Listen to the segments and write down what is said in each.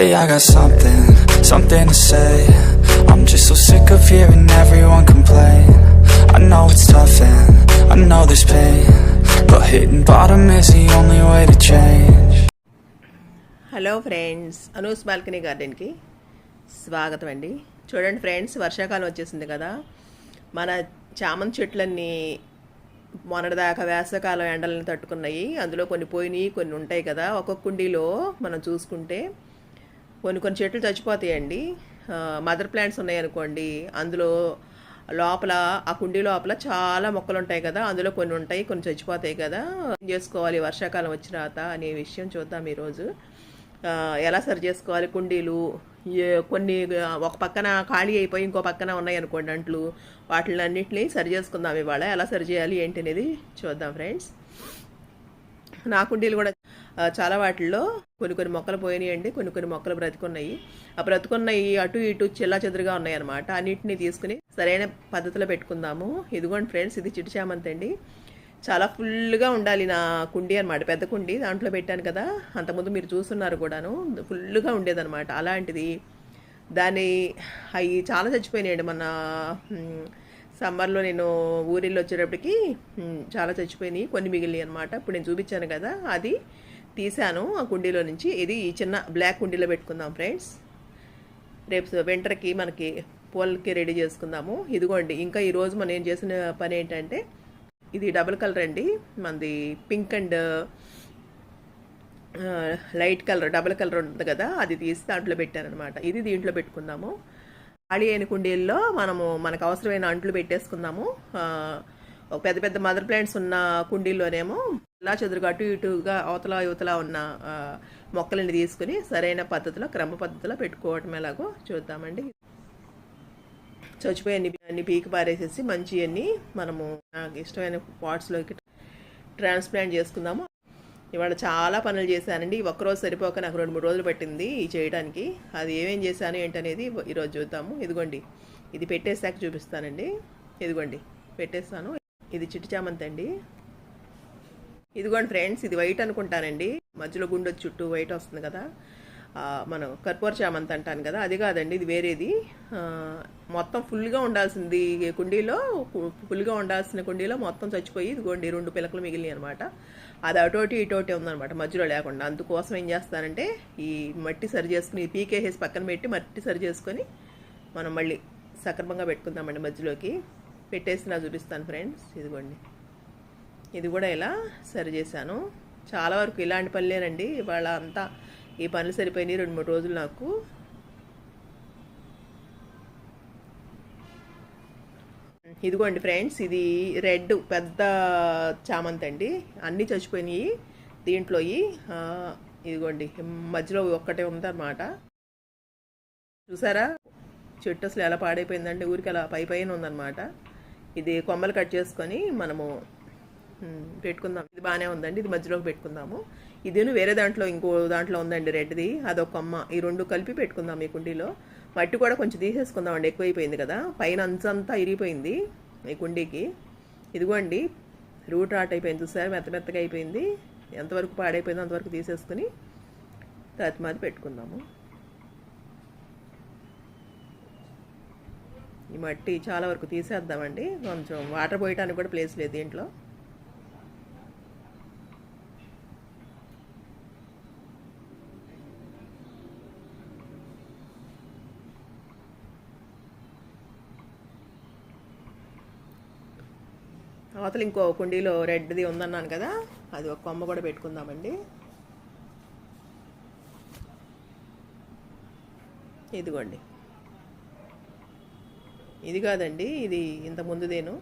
Hey, I got something, something to say. I'm just so sick of hearing everyone complain. I know it's tough and I know there's pain. But hitting bottom is the only way to change. Hello friends Anu's balcony గార్డెన్కి స్వాగతం అండి చూడండి friends వర్షాకాలం వచ్చేసింది కదా మన చామంతి చెట్లన్నీ మొన్నటిదాకా వేసవకాలం ఎండలను తట్టుకున్నాయి అందులో కొన్ని పోయినాయి కొన్ని ఉంటాయి కదా ఒక్కొక్క కుండీలో మనం చూసుకుంటే కొన్ని కొన్ని చెట్లు చచ్చిపోతాయండి. మదర్ ప్లాంట్స్ ఉన్నాయనుకోండి అందులో లోపల ఆ కుండీ లోపల చాలా మొక్కలు ఉంటాయి కదా అందులో కొన్ని ఉంటాయి కొన్ని చచ్చిపోతాయి కదా. ఏం చేసుకోవాలి? వర్షాకాలం వచ్చిన తర్వాత అనే విషయం చూద్దాం ఈరోజు. ఎలా సరి చేసుకోవాలి కుండీలు? కొన్ని ఒక పక్కన ఖాళీ అయిపోయి ఇంకో పక్కన ఉన్నాయి అనుకోండి అంట్లు. వాటిని అన్నింటినీ సరి చేసుకుందాం ఇవాళ. ఎలా సరి చేయాలి ఏంటి అనేది చూద్దాం ఫ్రెండ్స్ నా కుండీలు కూడా చాలా వాటిల్లో కొన్ని కొన్ని మొక్కలు పోయినాయండి కొన్ని కొన్ని మొక్కలు బ్రతుకున్నాయి. ఆ బ్రతుకున్నాయి అటు ఇటు చిల్లా చెదురుగా ఉన్నాయి అనమాట అన్నిటిని తీసుకుని సరైన పద్ధతిలో పెట్టుకుందాము. ఇదిగోండి ఫ్రెండ్స్ ఇది చిటి చామంతి అండి. చాలా ఫుల్గా ఉండాలి నా కుండీ అనమాట పెద్ద కుండీ దాంట్లో పెట్టాను కదా అంతకుముందు మీరు చూస్తున్నారు కూడాను. ఫుల్గా ఉండేదన్నమాట. అలాంటిది దాని అవి చాలా చచ్చిపోయినాయండి. మన సమ్మర్లో నేను ఊరిలో వచ్చేటప్పటికి చాలా చచ్చిపోయినాయి. కొన్ని మిగిలినాయి అనమాట ఇప్పుడు నేను చూపించాను కదా అది తీసాను ఆ కుండీలో నుంచి. ఇది ఈ చిన్న బ్లాక్ కుండీలో పెట్టుకుందాం ఫ్రెండ్స్. రేపు వింటర్కి మనకి పూలకి రెడీ చేసుకుందాము. ఇదిగోండి ఇంకా ఈరోజు మనం ఏం చేసిన పని ఏంటంటే ఇది డబుల్ కలర్ అండి. మనది pink and light colour double colour ఉంటుంది కదా అది తీసి దాంట్లో పెట్టారనమాట. ఇది దీంట్లో పెట్టుకుందాము. ఖాళీ అయిన కుండీల్లో మనము మనకు అవసరమైన అంట్లు పెట్టేసుకుందాము. ఒక పెద్ద పెద్ద మదర్ ప్లాంట్స్ ఉన్న కుండీల్లోనేమో ఇలా చెదురుగా అటు ఇటుగా అవతల యువతల ఉన్న మొక్కలని తీసుకుని సరైన పద్ధతిలో క్రమ పద్ధతిలో పెట్టుకోవటం ఎలాగో చూద్దామండి. చచ్చిపోయి అన్ని అన్ని పీకి పారేసేసి మంచి అన్ని మనము నాకు ఇష్టమైన పాట్స్లోకి ట్రాన్స్ప్లాంట్ చేసుకుందాము. ఇవాళ చాలా పనులు చేశానండి. ఒక్కరోజు సరిపోక నాకు రెండు మూడు రోజులు పట్టింది ఈ చేయడానికి అది ఏమేం చేశాను ఏంటనేది ఈరోజు చూద్దాము. ఇదిగోండి. ఇది పెట్టేసాక చూపిస్తానండి. ఇదిగోండి. పెట్టేస్తాను. ఇది చిట్టి చామంతి అండి. ఇదిగోండి ఫ్రెండ్స్ ఇది వైట్ అనుకుంటానండి. మధ్యలో గుండె చుట్టూ వైట్ వస్తుంది కదా. మనం కర్పూర చామంతి అంటాను కదా అది కాదండి ఇది వేరేది. మొత్తం ఫుల్గా ఉండాల్సింది కుండీలో ఫుల్గా ఉండాల్సిన కుండీలో మొత్తం చచ్చిపోయి ఇదిగోండి రెండు పిలకలు మిగిలినాయి అనమాట అది అటోటి ఇటోటి ఉందన్నమాట మధ్యలో లేకుండా. అందుకోసం ఏం చేస్తానంటే ఈ మట్టి సరి చేసుకుని ఈ పీకేసేసి పక్కన పెట్టి మట్టి సరి చేసుకొని మనం మళ్ళీ సక్రమంగా పెట్టుకుందామండి మధ్యలోకి. పెట్టేసి నా చూపిస్తాను ఫ్రెండ్స్. ఇదిగోండి. ఇది కూడా ఇలా సరి చేశాను. చాలా వరకు ఇలాంటి పనులేనండి ఇవాళ అంతా ఈ పనులు సరిపోయినాయి రెండు మూడు రోజులు నాకు. ఇదిగోండి ఫ్రెండ్స్ ఇది రెడ్ పెద్ద చామంతి అండి. అన్నీ చచ్చిపోయినాయి దీంట్లో ఇదిగోండి. మధ్యలో ఒక్కటే ఉందన్నమాట. చూసారా? చెట్టు అసలు ఎలా పాడైపోయిందంటే ఊరికి అలా పై పైన ఉందన్నమాట. ఇది కొమ్మలు కట్ చేసుకొని మనము పెట్టుకుందాం. ఇది బాగానే ఉందండి. ఇది మధ్యలోకి పెట్టుకుందాము. ఇదిను వేరే దాంట్లో ఇంకో దాంట్లో ఉందండి రెడ్ది. అదొక కొమ్మ. ఈ రెండు కలిపి పెట్టుకుందాం ఈ కుండీలో. మట్టి కూడా కొంచెం తీసేసుకుందాం అండి ఎక్కువైపోయింది కదా. పైన అంచంతా ఇరిగిపోయింది ఈ కుండీకి. ఇదిగోండి. రూట్ రాట్ అయిపోయింది చూసారు? మెత్త మెత్తగా అయిపోయింది. ఎంతవరకు పాడైపోయిందో అంతవరకు తీసేసుకుని తతిమాది పెట్టుకుందాము. ఈ మట్టి చాలా వరకు తీసేద్దామండి. కొంచెం వాటర్ పోయటానికి కూడా ప్లేస్ లేదు దీంట్లో. అవతల ఇంకో కుండీలో రెడ్ది ఉందన్నాను కదా అది ఒక కొమ్మ కూడా పెట్టుకుందామండి. ఇదిగోండి. ఇది కాదండి ఇది ఇంత ముందుదేను.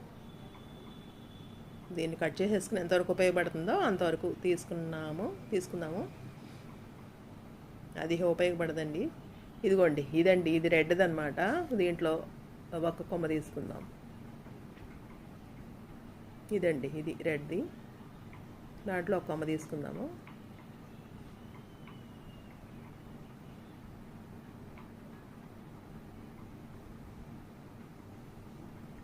దీన్ని కట్ చేసేసుకుని ఎంతవరకు ఉపయోగపడుతుందో అంతవరకు తీసుకున్నాము తీసుకుందాము. అది ఉపయోగపడదండి. ఇదిగోండి ఇదండి ఇది రెడ్ది అనమాట దీంట్లో ఒక్క కొమ్మ తీసుకుందాం. ఇదండి ఇది రెడ్ది. దాంట్లో ఒక కొమ్మ తీసుకుందాము.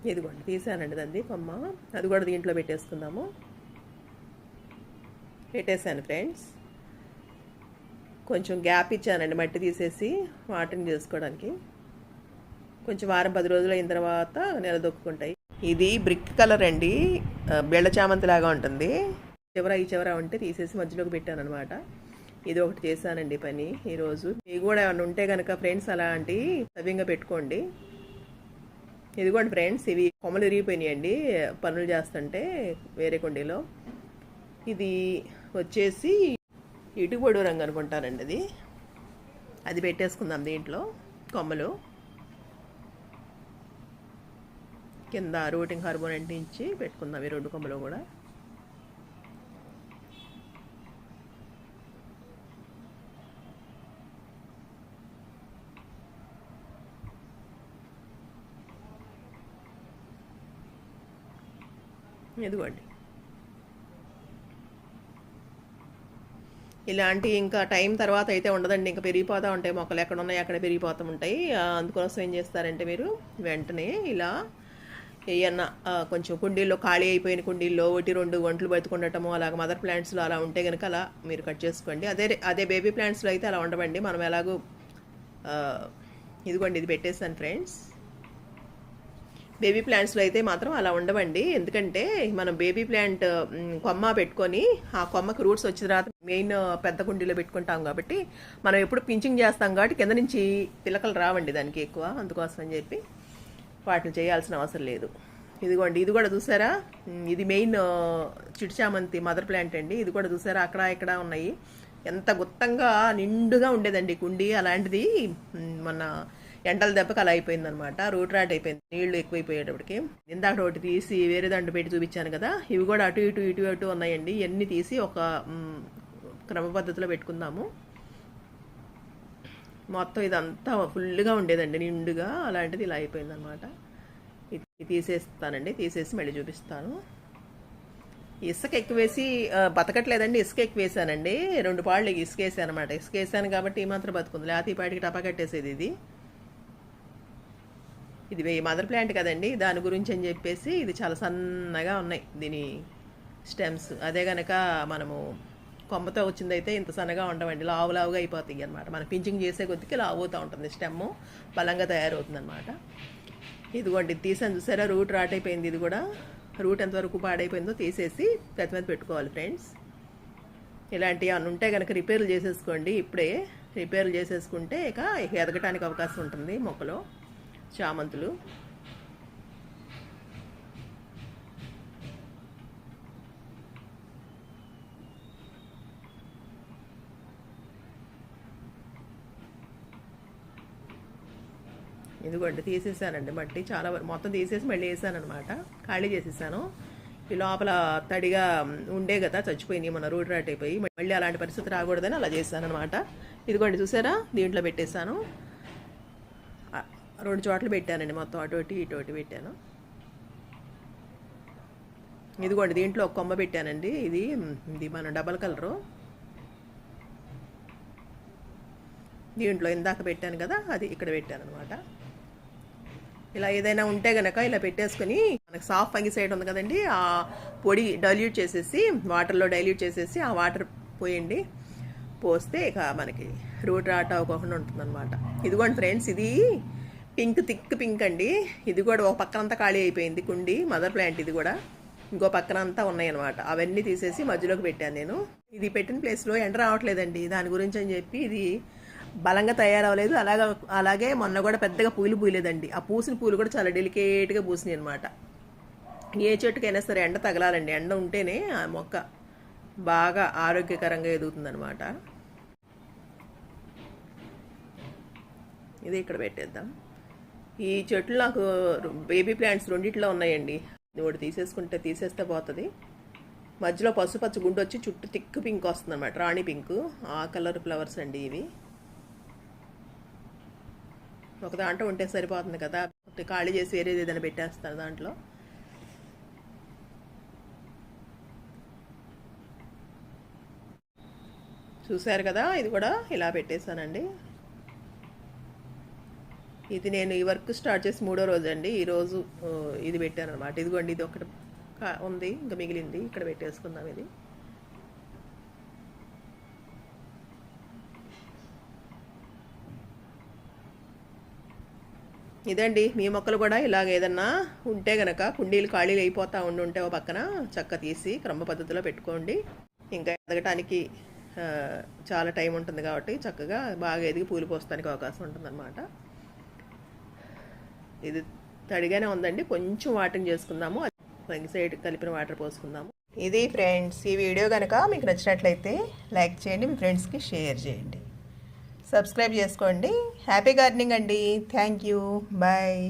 ఇదిగోండి తీసానండి దాన్ని కొమ్మ. అది కూడా దీంట్లో పెట్టేసుకుందాము. పెట్టేశాను ఫ్రెండ్స్. కొంచెం గ్యాప్ ఇచ్చానండి మట్టి తీసేసి వాటరింగ్ చేసుకోవడానికి. కొంచెం వారం పది రోజులు అయిన తర్వాత నిలదొక్కుంటాయి ఇది బ్రిక్ కలర్ అండి. ఆ, బెళ్ళ చామంతి లాగా ఉంటుంది. చివర ఈ చివర ఉంటే తీసేసి మధ్యలోకి పెట్టాను అనమాట ఇది ఒకటి చేశానండి పని ఈరోజు. మీకు కూడా ఏమైనా ఉంటే కనుక ఫ్రెండ్స్ అలాంటి సవ్యంగా పెట్టుకోండి. ఇదిగోండి ఫ్రెండ్స్ ఇవి కొమ్మలు ఇరిగిపోయినాయండి పనులు చేస్తుంటే వేరే కుండీలో. ఇది వచ్చేసి ఇటుపొడు రంగు అనుకుంటానండి అది. అది పెట్టేసుకుందాం దీంట్లో కొమ్మలు. కింద రూటింగ్ హార్మోన్ అంటించి పెట్టుకుందాం ఈ రెండు కొమ్మలు కూడా. ఇదిగోండి ఇలాంటి ఇంకా టైం తర్వాత అయితే ఉండదండి. ఇంకా పెరిగిపోతూ ఉంటాయి మొక్కలు ఎక్కడ ఉన్నాయి అక్కడ పెరిగిపోతూ ఉంటాయి. అందుకోసం ఏం చేస్తారంటే మీరు వెంటనే ఇలా ఏమన్నా కొంచెం కుండీల్లో ఖాళీ అయిపోయిన కుండీల్లో ఒకటి రెండు వంటలు బతుకుండటము అలాగ మదర్ ప్లాంట్స్లో అలా ఉంటే కనుక అలా మీరు కట్ చేసుకోండి. అదే అదే బేబీ ప్లాంట్స్లో అయితే అలా ఉండవండి. మనం ఎలాగో ఇదిగోండి ఇది పెట్టేస్తాను ఫ్రెండ్స్. బేబీ ప్లాంట్స్లో అయితే మాత్రం అలా ఉండవండి. ఎందుకంటే మనం బేబీ ప్లాంట్ కొమ్మ పెట్టుకొని ఆ కొమ్మకి రూట్స్ వచ్చిన తర్వాత మెయిన్ పెద్ద కుండీలో పెట్టుకుంటాం కాబట్టి మనం ఎప్పుడు పించింగ్ చేస్తాం కాబట్టి కింద నుంచి పిలకలు రావండి దానికి ఎక్కువ. అందుకోసం అని చెప్పి వాటిని చేయాల్సిన అవసరం లేదు. ఇదిగోండి ఇది కూడా చూసారా? ఇది మెయిన్ చిడిచామంతి మదర్ ప్లాంట్ అండి. ఇది కూడా చూసారా? అక్కడ ఇక్కడ ఉన్నాయి. ఎంత గుత్తంగా నిండుగా ఉండేదండి కుండీ అలాంటిది. మన ఎండల దెబ్బకి అలా అయిపోయింది అనమాట రూట్ రాట్ అయిపోయింది. నీళ్ళు ఎక్కువైపోయేటప్పటికి. ఇందాక ఒకటి తీసి వేరే దాంట్లో పెట్టి చూపించాను కదా ఇవి కూడా అటు ఇటు ఇటు అటు ఉన్నాయండి. ఇవన్నీ తీసి ఒక క్రమ పద్ధతిలో పెట్టుకుందాము. మొత్తం ఇదంతా ఫుల్గా ఉండేదండి నిండుగా. అలాంటిది ఇలా అయిపోయింది అనమాట ఇది తీసేస్తానండి. తీసేసి మళ్ళీ చూపిస్తాను. ఇసుక ఎక్కువేసి బతకట్లేదండి. ఇసుక ఎక్కువేసానండి. రెండు పాళ్ళు ఇసుకేసాను అనమాట ఇసుకేసాను కాబట్టి ఈ మాత్రం బతుకుంది. లేకపోతే ఈ పాటికి టపా కట్టేసేది ఇది. ఇది వే- మదర్ ప్లాంట్ కదండి దాని గురించి అని చెప్పేసి ఇది చాలా సన్నగా ఉన్నాయి దీని స్టెమ్స్. అదే గనక మనము కొమ్మతో వచ్చిందైతే ఇంత సన్నగా ఉండవండి లావు లావుగా అయిపోతాయి అనమాట మనం పించింగ్ చేసే కొద్దికి లావు అవుతూ ఉంటుంది స్టెమ్ బలంగా తయారవుతుంది అనమాట ఇదిగోండి తీసాను చూసారా? రూట్ రాట్ అయిపోయింది ఇది కూడా. రూట్ ఎంతవరకు పాడైపోయిందో తీసేసి పెద్ద మీద పెట్టుకోవాలి ఫ్రెండ్స్. ఇలాంటివి ఏమైనా ఉంటే కనుక రిపేర్లు చేసేసుకోండి. ఇప్పుడే రిపేర్లు చేసేసుకుంటే ఇక ఎదగటానికి అవకాశం ఉంటుంది మొక్కలో. చామంతులు. ఇదిగోండి తీసేసానండి మట్టి. చాలా వరకు మొత్తం తీసేసి మళ్ళీ వేసాను అనమాట ఖాళీ చేసేసాను. ఈ లోపల తడిగా ఉండే కదా చచ్చిపోయినాయి మన రూట్ రాట్ అయిపోయి. మళ్ళీ అలాంటి పరిస్థితి రాకూడదని అలా చేశాను అనమాట ఇదిగోండి చూసారా? దీంట్లో పెట్టేశాను. రెండు చోట్ల పెట్టానండి మొత్తం. అటు ఇటు ఇటు పెట్టాను. ఇదిగోండి దీంట్లో ఒక కొమ్మ పెట్టానండి. ఇది ఇది మన డబల్ కలరు. దీంట్లో ఇందాక పెట్టాను కదా అది ఇక్కడ పెట్టాను అనమాట ఇలా ఏదైనా ఉంటే గనక ఇలా పెట్టేసుకొని మనకు సాఫ్ట్ ఫంగిసైడ్ ఉంది కదండి ఆ పొడి డైల్యూట్ చేసేసి వాటర్లో డైల్యూట్ చేసేసి ఆ వాటర్ పోయండి. పోస్తే ఇక మనకి రూట్ రాట్ అవ్వకుండా ఉంటుందన్నమాట. ఇదిగోండి ఫ్రెండ్స్ ఇది పింక్ థిక్ పింక్ అండి. ఇది కూడా ఒక పక్కన అంతా ఖాళీ అయిపోయింది. కుండి మదర్ ప్లాంట్ ఇది కూడా. ఇంకో పక్కన అంతా ఉన్నాయన్నమాట. అవన్నీ తీసేసి మధ్యలోకి పెట్టాను నేను. ఇది పెట్టిన ప్లేస్లో ఎండ రావట్లేదండి. దాని గురించి అని చెప్పి ఇది బలంగా తయారవ్వలేదు. అలాగా అలాగే మొన్న కూడా పెద్దగా పూలు పూయలేదండి. ఆ పూసిన పూలు కూడా చాలా డెలికేట్గా పూసినాయి అనమాట ఏ చెట్టుకైనా సరే ఎండ తగలాలండి. ఎండ ఉంటేనే ఆ మొక్క బాగా ఆరోగ్యకరంగా ఎదుగుతుందనమాట ఇది ఇక్కడ పెట్టేద్దాం. ఈ చెట్లు నాకు బేబీ ప్లాంట్స్ రెండిట్లో ఉన్నాయండి. నువ్వు ఒకటి తీసేసుకుంటే తీసేస్తే పోతుంది. మధ్యలో పసుపచ్చ గుండు వచ్చి చుట్టూ తిక్కు పింక్ వస్తుంది అనమాట రాణి పింక్. ఆ కలర్ ఫ్లవర్స్ అండి ఇవి. ఒక దాంట్లో ఉంటే సరిపోతుంది కదా. ఖాళీ చేసి వేరేది ఏదైనా పెట్టేస్తారు దాంట్లో. చూశారు కదా? ఇది కూడా ఇలా పెట్టేశానండి. ఇది నేను ఈ వర్క్ స్టార్ట్ చేసి మూడో రోజు అండి ఈరోజు ఇది పెట్టాను అనమాట ఇదిగోండి ఇది ఒకటి ఉంది ఇంకా మిగిలింది. ఇక్కడ పెట్టేసుకుందాం ఇది. ఇదండి మీ మొక్కలు కూడా ఇలాగ ఏదన్నా ఉంటే గనక కుండీలు ఖాళీలు అయిపోతూ ఉండుంటే ఓ పక్కన చక్క తీసి క్రమ పద్ధతిలో పెట్టుకోండి. ఇంకా ఎదగటానికి చాలా టైం ఉంటుంది కాబట్టి చక్కగా బాగా ఎదిగి పూలు పోస్తానికి అవకాశం ఉంటుందన్నమాట. ఇది తడిగానే ఉందండి. కొంచెం వాటరింగ్ చేసుకుందాము. రంగి సైడ్ కలిపిన వాటర్ పోసుకుందాము. ఇది ఫ్రెండ్స్ ఈ వీడియో కనుక మీకు నచ్చినట్లయితే లైక్ చేయండి మీ ఫ్రెండ్స్కి షేర్ చేయండి. సబ్స్క్రైబ్ చేసుకోండి. హ్యాపీ గార్డెనింగ్ అండి. Thank you. బాయ్.